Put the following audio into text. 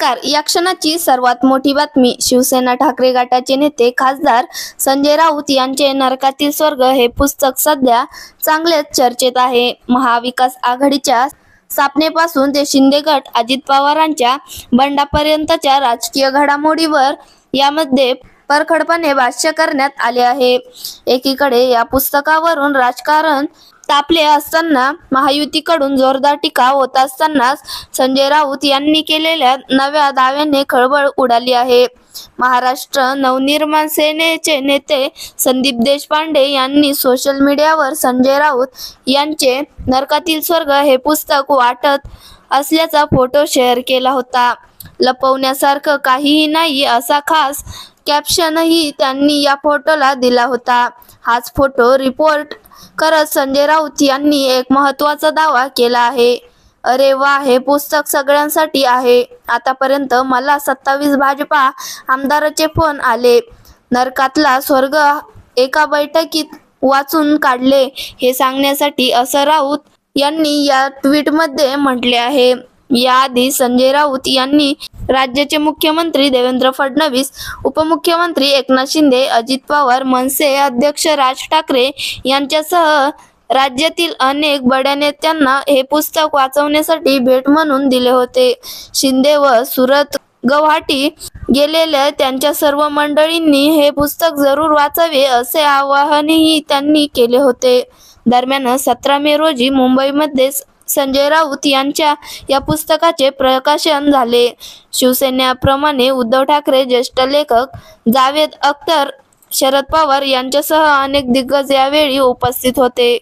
नमस्कार. या क्षणाची सर्वात मोठी बातमी शिवसेना ठाकरे गटाचे नेते खासदार संजय राऊत यांचे नरकातील स्वर्ग हे पुस्तक सध्या चांगलेच चर्चेत आहे. महाविकास आघाडीच्या स्थापनेपासून ते शिंदे गट अजित पवारांच्या बंडापर्यंतच्या राजकीय घडामोडीवर यामध्ये परखडपणे भाष्य करण्यात आले आहे. एकीकडे या पुस्तकावरून राजकारण तापले असताना महायुतीकडून जोरदार टीका होत असतानाच संजय राऊत यांनी केलेल्या नव्या दाव्याने खळबळ उडाली आहे. महाराष्ट्र नवनिर्माण सेनेचे नेते संदीप देशपांडे यांनी सोशल मीडियावर संजय राऊत यांचे नरकातील स्वर्ग हे पुस्तक वाटत असल्याचा फोटो शेअर केला होता. लपवण्यासारखं काहीही नाही असा खास कॅप्शनही त्यांनी या फोटोला दिला होता. हाच फोटो रिपोर्ट करत संजय राऊत यांनी एक महत्त्वाचा दावा केला आहे. अरे वा हे पुस्तक सगळ्यांसाठी आहे. आतापर्यंत मला सत्तावीस भाजपा आमदाराचे फोन आले. नरकातला स्वर्ग एका बैठकीत वाचून काढले हे सांगण्यासाठी असं राऊत यांनी या ट्विटमध्ये म्हटले आहे. याआधी संजय राऊत यांनी राज्याचे मुख्यमंत्री देवेंद्र फडणवीस उपमुख्यमंत्री एकनाथ शिंदे अजित पवार मनसे अध्यक्ष राज ठाकरे यांच्यासह राज्यातील अनेक बड्या नेत्यांना हे पुस्तक वाचवण्यासाठी भेट म्हणून दिले होते. शिंदे व सुरत गवाहाटी गेलेल्या त्यांच्या सर्व मंडळींनी हे पुस्तक जरूर वाचावे असे आवाहनही त्यांनी केले होते. दरम्यान सतरा मे रोजी मुंबईमध्ये संजय राऊत यांच्या या पुस्तकाचे प्रकाशन झाले. शिवसेनेप्रमाणे उद्धव ठाकरे ज्येष्ठ लेखक जावेद अख्तर शरद पवार यांच्यासह अनेक दिग्गज यावेळी उपस्थित होते.